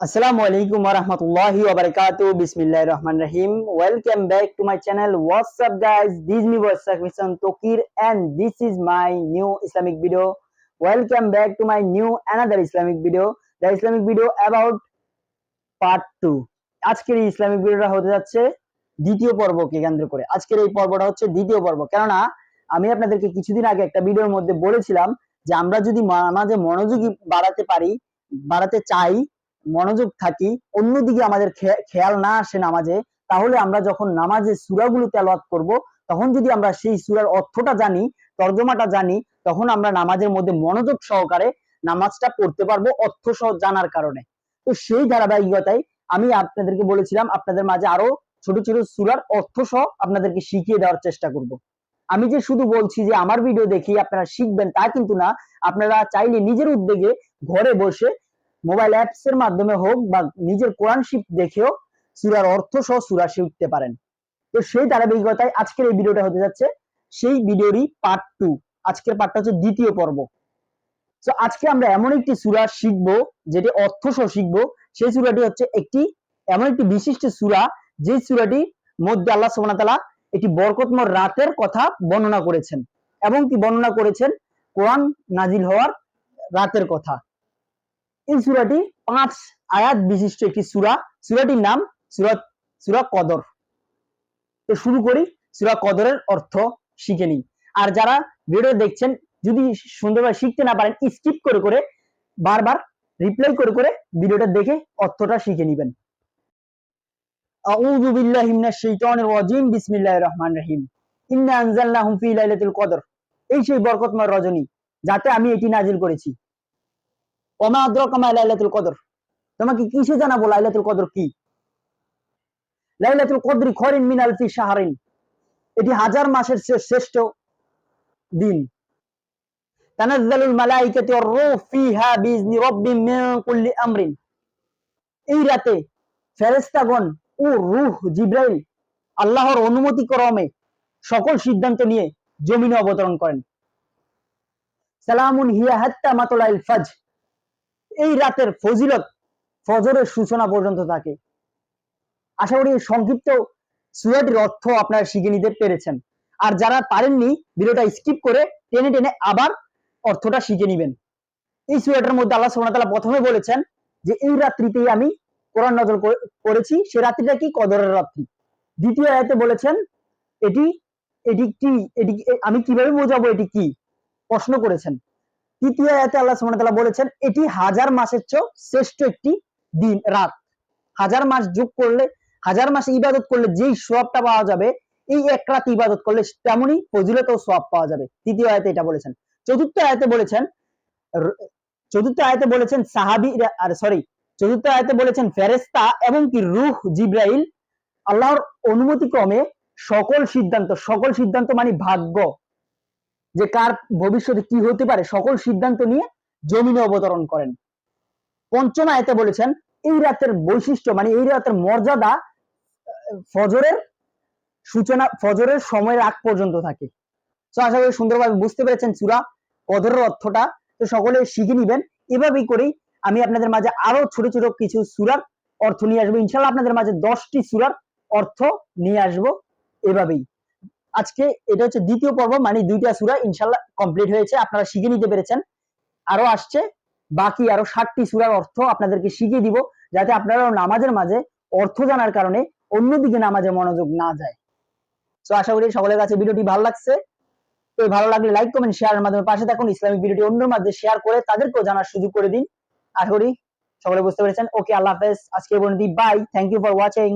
আসসালামু আলাইকুম ওয়া রাহমাতুল্লাহি ওয়া বারাকাতু বিসমিল্লাহির রহমানির রহিম welcome back to my channel what's up guys this is মিভার সাকমিশন Tokir and this is my new Islamic video welcome back to my new another Islamic video the Islamic video about part 2 আজকের এই ইসলামিক ভিডিওটা হতে যাচ্ছে দ্বিতীয় পর্বকে কেন্দ্র করে। আজকের এই পর্বটা হচ্ছে দ্বিতীয় পর্ব। কেননা, আমি আপনাদেরকে কিছুদিন আগে একটা ভিডিওর মধ্যে বলেছিলাম যে আমরা যদি আমাদের মনোযোগী বাড়াতে পারি, বাড়াতে চাই মনোযোগ থাকি, অন্যদিকে আমাদের খেয়াল না আসে নামাজে, তাহলে আমরা যখন নামাজে সুরাগুলো তেলাওয়াত করব, তখন যদি আমরা সেই সুরার অর্থটা জানি, তর্জমাটা জানি, তখন আমরা নামাজের মধ্যে মনোযোগ সহকারে নামাজটা পড়তে পারব অর্থ সহ জানার কারণে। তো সেই ধারাবাহিকতায় আমি আপনাদেরকে বলেছিলাম, আপনাদের মাঝে আরও ছোট ছোট সুরার অর্থ সহ আপনাদেরকে শিখিয়ে দেওয়ার চেষ্টা করব। আমি যে শুধু বলছি যে আমার ভিডিও দেখি আপনারা শিখবেন তা কিন্তু না, আপনারা চাইলে নিজের উদ্যোগে ঘরে বসে মোবাইল অ্যাপস এর মাধ্যমে হোক বা নিজের কোরআন শিপ দেখেও সুরার অর্থ সহ সুরা শিখতে পারেন। তো সেই ধারাবাহিকতায় আজকের এই ভিডিওটা হতে যাচ্ছে। সেই ভিডিওরই পার্ট টু আজকের পার্টটা হচ্ছে দ্বিতীয় পর্ব। তো আজকে আমরা এমন একটি সুরা শিখব, যেটি অর্থ সহ শিখব। সেই সুরাটি হচ্ছে একটি, এমন একটি বিশিষ্ট সুরা, যে সুরাটি মধ্যে আল্লাহ সুবহানাহু ওয়া তাআলা একটি বরকতময় রাতের কথা বর্ণনা করেছেন। এবং কি বর্ণনা করেছেন? কোরআন নাজিল হওয়ার রাতের কথা। এই সূরাটি পাঁচ আয়াত বিশিষ্ট একটি সূরা। সূরাটির নাম সূরা সূরা কদর। তো শুরু করি, সূরা কদরের অর্থ শিখে নিই। আর যারা ভিডিও দেখছেন, যদি সুন্দরভাবে শিখতে না পারেন স্কিপ করে করে, বারবার রিপ্লাই করে করে ভিডিওটা দেখে অর্থটা শিখে নেবেন। আউযু বিল্লাহি মিনাশ শাইতানির রাজিম, বিসমিল্লাহির রহমানির রহিম। ইন্না আনজালনাহু ফি লাইলাতুল কদর। এই সেই বরকতময় রজনী, যাতে আমি এটি নাজিল করেছি। ওমা লাইলাতুল কদর। তোমাকে কিসে জানাব লাইলাতুল কদর কি? লাইলাতুল খরিন শাহরিন। এটি হাজার মাসের শ্রেষ্ঠ দিন। তানাজ্জালুল মালাইকাতু ওয়ার রূহ ফিহা রাব্বিম মিন কুল্লি আমরিন। এই রাতে ফেরেশতাগণ ও রূহ জিব্রাইল আল্লাহর অনুমতি ক্রমে সকল সিদ্ধান্ত নিয়ে জমিনে অবতরণ করেন। সালামুন হিয়া হাত্তা মাতলাইল ফাজ এই রাতের ফজিলত ফজরের সূচনা পর্যন্ত থাকে। আশা করি সংক্ষিপ্ত সুরাটির অর্থ আপনারা শিখে নিতে পেরেছেন। আর যারা পারেননি, ভিডিওটা স্কিপ করে টেনে টেনে আবার অর্থটা শিখে নেবেন। এই সুরাটার মধ্যে আল্লাহ সুবহানাহু ওয়া তাআলা প্রথমে বলেছেন যে, এই রাত্রিতেই আমি কোরআন নজর করে- করেছি, সে রাত্রিটা কি? কদরের রাত্রি। দ্বিতীয় আয়াতে বলেছেন, এটি এটি কি, এটি আমি কীভাবে বোঝাবো এটি কি? প্রশ্ন করেছেন। তৃতীয় আয়াতে আল্লাহ তাআলা বলেছেন, এটি হাজার মাসের চেয়েও শ্রেষ্ঠ একটি দিন, রাত। হাজার মাস যোগ করলে, হাজার মাস ইবাদত করলে যেই সোয়াবটা পাওয়া যাবে, এই এক রাত ইবাদত করলে তেমনই ফজিলত ও সোয়াব পাওয়া যাবে। তৃতীয় আয়াতে এটা বলেছেন। চতুর্থ আয়াতে বলেছেন চতুর্থ আয়াতে বলেছেন সাহাবি আর সরি চতুর্থ আয়াতে বলেছেন ফেরেস্তা এবং কি রূহ জিব্রাইল, আল্লাহর অনুমতি ক্রমে সকল সিদ্ধান্ত সকল সিদ্ধান্ত মানে ভাগ্য যে কার ভবিষ্যতে কি হতে পারে সকল সিদ্ধান্ত নিয়ে জমিনে অবতরণ করেন। পঞ্চম আয়াতে বলেছেন, এই রাতের বৈশিষ্ট্য মানে এই রাতের মর্যাদা ফজরের সূচনা, ফজরের সময়ের আগ পর্যন্ত থাকে। তো আশা করি সুন্দরভাবে বুঝতে পেরেছেন চূড়া কদরের অর্থটা। তো সকলে শিখে নিবেন। এভাবেই করেই আমি আপনাদের মাঝে আরও ছোট ছোট কিছু সুরার অর্থ নিয়ে আসব। ইনশাল্লাহ আপনাদের মাঝে দশটি সুরার অর্থ নিয়ে আসব। এভাবেই। আজকে এটা হচ্ছে দ্বিতীয় পর্ব মানে দুইটা সুরা ইনশাল্লাহ কমপ্লিট হয়েছে, আপনারা শিখে নিতে পেরেছেন। আরও আসছে, বাকি আরও ষাটটি সুরার অর্থ আপনাদেরকে শিখিয়ে দিব, যাতে আপনারা নামাজের মাঝে অর্থ জানার কারণে অন্যদিকে নামাজে মনোযোগ না যায়। তো আশা করি সকলের কাছে ভিডিওটি ভালো লাগছে। তো ভালো লাগলে লাইক কমেন্ট শেয়ারের মাধ্যমে পাশে থাকুন। ইসলামিক ভিডিওটি অন্যের মাঝে শেয়ার করে তাদেরকেও জানার সুযোগ করে দিন। আশা করি সকলে বুঝতে পেরেছেন। ওকে আল্লাহ হাফেজ। আজকে বন্ধু bye thank you for watching